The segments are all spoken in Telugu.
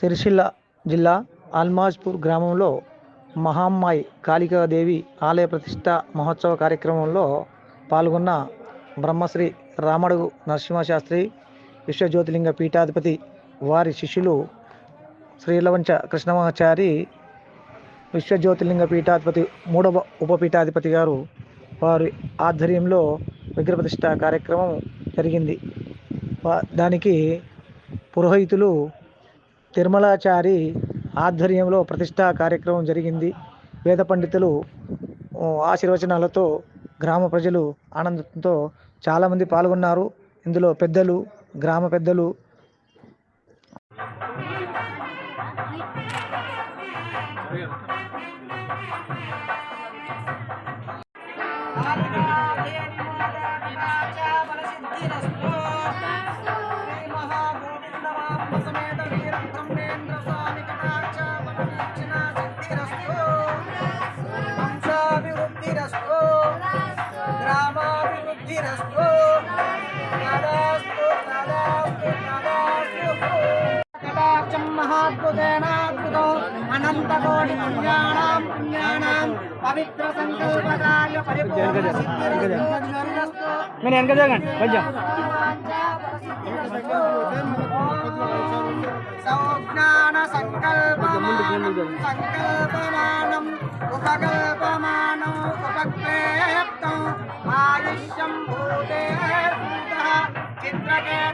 సిరిసిల్ల జిల్లా అల్మాజ్పూర్ గ్రామంలో మహామ్మాయి కాళికాదేవి ఆలయ ప్రతిష్ట మహోత్సవ కార్యక్రమంలో పాల్గొన్న బ్రహ్మశ్రీ రామడుగు నరసింహశాస్త్రి విశ్వజ్యోతిలింగ పీఠాధిపతి వారి శిష్యులు శ్రీలవంచ కృష్ణమాచారి విశ్వజ్యోతిర్లింగ పీఠాధిపతి మూడవ ఉపపీఠాధిపతి గారు వారి ఆధ్వర్యంలో విగ్రహప్రతిష్ట కార్యక్రమం జరిగింది. దానికి పురోహితులు తిరుమలాచారి ఆధ్వర్యంలో ప్రతిష్టా కార్యక్రమం జరిగింది. వేద పండితులు ఆశీర్వచనాలతో గ్రామ ప్రజలు ఆనందంతో చాలామంది పాల్గొన్నారు. ఇందులో పెద్దలు గ్రామ పెద్దలు కటాక్షం మహాద్భుతేనాద్భుతం అనంతకోటి పుణ్యాణం పుణ్యాణం పవిత్ర సంకల్పకార్య పరిపూర్ణ సిద్ధిరస్తు నేను వెనక జరగండి కొంచెం సౌజ్ఞాన సంకల్పమానం సంకల్పమానం ఉపకల్పమానం ఉపక్లేప్తం ఆయుష్యం భూతే చిత్రకేత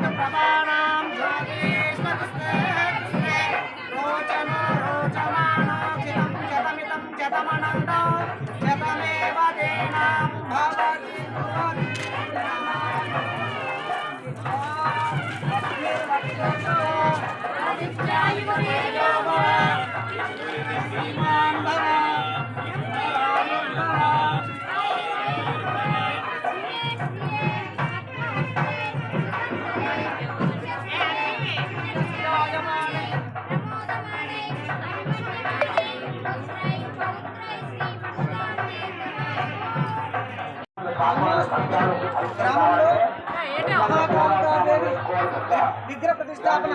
విగ్రహ ప్రతిష్టాపన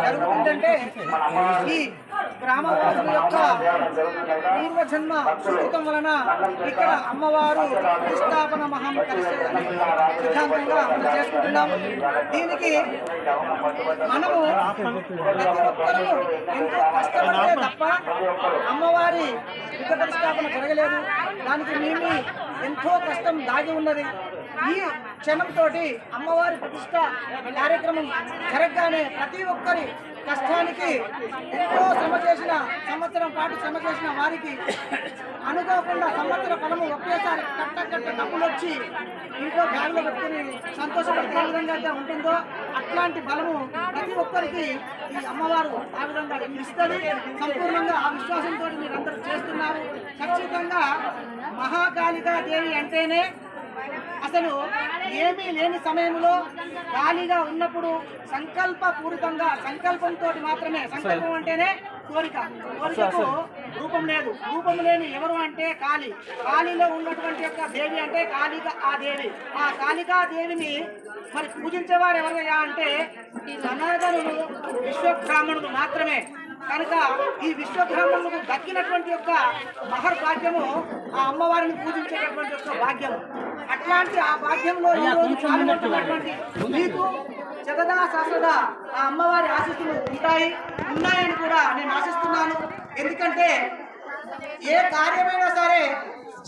జరుగుతుందంటే ఈ గ్రామవాసుల యొక్క పూర్వజన్మ సుకృతం వలన ఇక్కడ అమ్మవారు ప్రతిష్టాపన మహం కలిసే సిద్ధాంతంగా మనం చేసుకుంటున్నాం దీనికి మనము ప్రతి ఒక్కరూ ఎంతో కష్టపడితే తప్ప అమ్మవారి విగ్రహ ప్రతిష్టాపన జరగలేదు. దానికి మేము ఎంతో కష్టం దాగి ఉన్నది. ఈ క్షణంతో అమ్మవారి ప్రతిష్ట కార్యక్రమం జరగగానే ప్రతి ఒక్కరి కష్టానికి ఎంతో శ్రమ చేసిన సంవత్సరం పాటు శ్రమ చేసిన వారికి అనుకోకుండా సంవత్సర ఫలము ఒకేసారి కట్ట కట్ట డబ్బులు వచ్చి ఇంట్లో బ్యాగ్లో పెట్టుకుని సంతోషపడితే ఏ విధంగా అయితే ఉంటుందో అట్లాంటి ఫలము ప్రతి ఒక్కరికి ఈ అమ్మవారు ఆ విధంగా ఇస్తుంది సంపూర్ణంగా ఆ విశ్వాసంతో మీరందరూ చేస్తున్నారు. ఖచ్చితంగా మహాకాళికా దేవి అంటేనే అసలు ఏమీ లేని సమయంలో ఖాళీగా ఉన్నప్పుడు సంకల్పపూరితంగా సంకల్పంతో మాత్రమే సంకల్పం అంటేనే కోరిక. కోరికకు రూపం లేదు. రూపం లేని ఎవరు అంటే కాళీ కాళీలో ఉన్నటువంటి యొక్క దేవి అంటే కాళిక ఆ దేవి. ఆ కాళికా దేవిని మరి పూజించేవారు ఎవరయ్యా అంటే ఈ సనాతనులు విశ్వబ్రాహ్మణులు మాత్రమే. కనుక ఈ విశ్వబ్రాహ్మణులకు దక్కినటువంటి యొక్క మహర్భాగ్యము ఆ అమ్మవారిని పూజించేటటువంటి యొక్క భాగ్యము. అట్లాంటి ఆ భాగ్యంలో ఈ రోజు పాల్గొంటున్నటువంటి మీకు జగదా శాశ్వత ఆ అమ్మవారి ఆశీస్సులు ఉంటాయి ఉన్నాయని కూడా నేను ఆశిస్తున్నాను. ఎందుకంటే ఏ కార్యమైనా సరే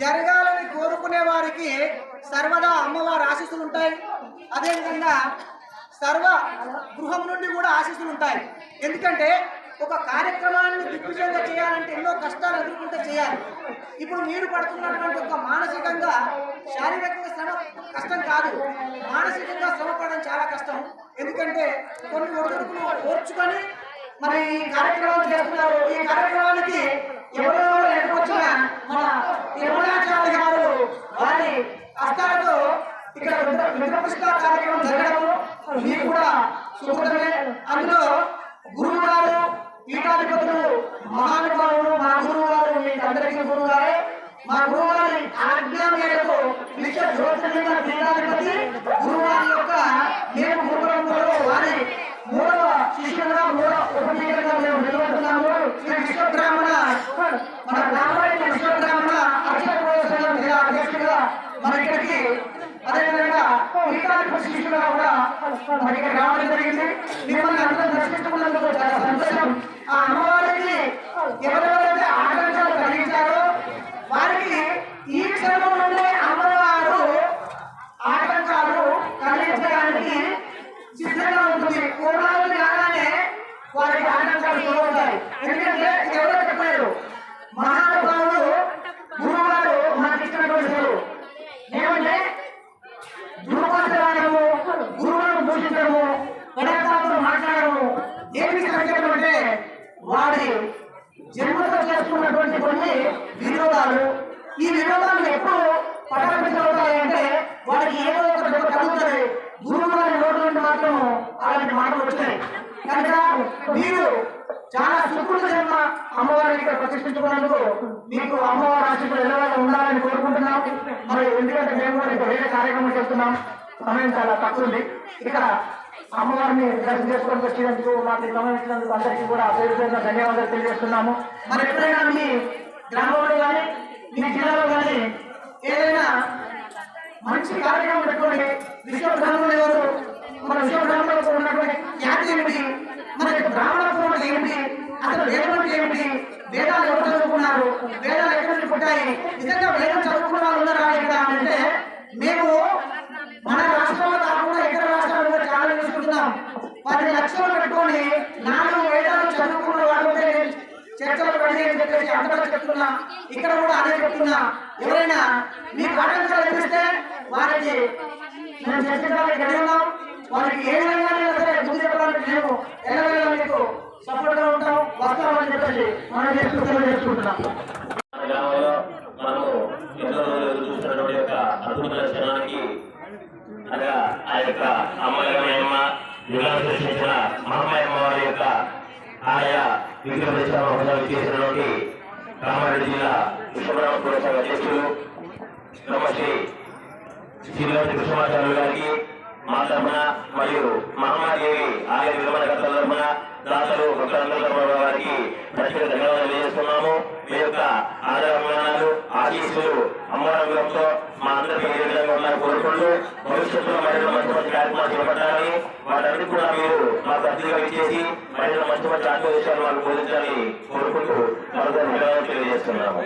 జరగాలని కోరుకునే వారికి సర్వదా అమ్మవారి ఆశీస్సులు ఉంటాయి. అదేవిధంగా సర్వ గృహం నుండి కూడా ఆశీస్సులు ఉంటాయి. ఎందుకంటే ఒక కార్యక్రమాన్ని దిగ్విజయంగా చేయాలంటే ఎన్నో కష్టాలు ఎదుర్కొంటే చేయాలి. ఇప్పుడు మీరు పడుతున్నటువంటి ఒక మానసికంగా శారీరకంగా శ్రమ కష్టం కాదు. మానసికంగా శ్రమ పడడం చాలా కష్టం. ఎందుకంటే కొన్ని ఒడిదుడుకులు ఓర్చుకొని మరి ఈ కార్యక్రమాలు చేస్తున్నారు. ఈ కార్యక్రమానికి ఎవరెవరు ఎదుర్కొచ్చిన మన తిరుమలాచార్య గారు వారి హస్తాలతో ఇక్కడ విగ్రహ కార్యక్రమం జరగడము. మీకు కూడా శుభకరమే అందులో గురువు గారు పీఠాధిపతులు మహానుభావులు మా గురువు గారు మీకు అందరికీ గురువు గారే మా గురువు గారి ఆజ్ఞా మేరకు విశ్వ జ్యోతిర్లింగ పీఠాధిపతి తీర్థాన్ని పుష్పించడం కూడా మరి ఇక్కడ రావడం జరిగింది. మిమ్మల్ని అందరూ దర్శించుకున్నందుకు చాలా సంతోషం. ఆ అమ్మవారికి ఎవరెవరు మీరు చాలా సుకృత జన్మ అమ్మవారిని ఇక్కడ ప్రతిష్ఠించుకున్నందుకు మీకు అమ్మవారి ఆశీస్సులు ఎల్లవేళ ఉండాలని కోరుకుంటున్నాం. మరి ఎందుకంటే మేము కూడా ఇక్కడ వేరే కార్యక్రమం చేస్తున్నాం. సమయం చాలా తక్కువ ఉంది. ఇక్కడ అమ్మవారిని దర్శనం చేసుకొని వచ్చినందుకు మాకు గమనించినందుకు సమయం ఇచ్చినందుకు అందరికీ కూడా పేరు పేరున ధన్యవాదాలు తెలియజేస్తున్నాము. మరి ఎప్పుడైనా మీ గ్రామంలో కానీ మీ జిల్లాలో కానీ ఏదైనా మంచి కార్యక్రమం పెట్టుకోండి. విశ్వబ్రాహ్మణులు ఎవరు మన విశ్వబ్రాహ్మణులకు ఉన్నటువంటి ఖ్యాతి ఏమిటి మన యొక్క బ్రాహ్మణత్వం అంటే ఏమిటి అసలు వేదం అంటే ఏమిటి వేదాలు ఎవరు చదువుకున్నారు వేదాలు ఎక్కడి నుంచి పుట్టాయి నిజంగా వేదం చదువుకున్న వాళ్ళు ఉన్నారా ఇక్కడ అంటే మేము మన రాష్ట్రంలో కాకుండా ఇతర రాష్ట్రాలు కూడా చాలా చూసుకుంటున్నాం పది లక్షలు పెట్టుకొని నాలుగు వేదాలు చదువుకున్న వాళ్ళే చర్చలు పడి అని చెప్పేసి అందరూ చెప్తున్నా. ఇక్కడ కూడా అదే చెప్తున్నా. ఎవరైనా మీకు ఆటంకాలు ఎదిరిస్తే వారికి మేము చర్చించడానికి రెడీ ఉన్నాం. వారికి ఏ విధంగా సరే ముందు చెప్పడానికి మేము ఎలాగైనా మీకు సపోర్ట్గా ఉంటాం. వస్తామని చెప్పేసి మనం చేసుకుంటూ చేసుకుంటున్నాం గ్రామంలో మనము ఎన్నో రోజులు చూసినటువంటి యొక్క అద్భుత దర్శనానికి అనగా ఆ యొక్క అమ్మలగమ్మ జిల్లాను సృష్టించిన మహమ్మాయమ్మ వారి యొక్క ఆయా విగ్రహ ప్రతిష్టాపన చేసినటువంటి కామారెడ్డి జిల్లా విశ్వబ్రహ్మ పురసంఘ అధ్యక్షులు బ్రహ్మశ్రీ శ్రీనివాస కృష్ణమాచార్యులు గారికి మా తరఫున మరియు మహమ్మాదేవి ఆలయ నిర్మాణకర్తల తరఫున దాతలు భక్తులందరూ వారికి ప్రత్యేక ధన్యవాదాలు తెలియజేస్తున్నాము. మీ యొక్క ఆదరాభిమానాలు ఆశీస్సులు అమ్మవారి మా అందరికీ ఏ విధంగా ఉన్నారని కోరుకుంటూ భవిష్యత్తులో మరింత మంచి మంచి కార్యక్రమాలు చేపట్టాలని వాటన్నిటి కూడా మీరు మాకు అతిథిగా ఇచ్చేసి మరింత మంచి మంచి ఆత్మవిషయాలు మాకు బోధించాలని కోరుకుంటూ మరొక ధన్యవాదాలు తెలియజేస్తున్నాము.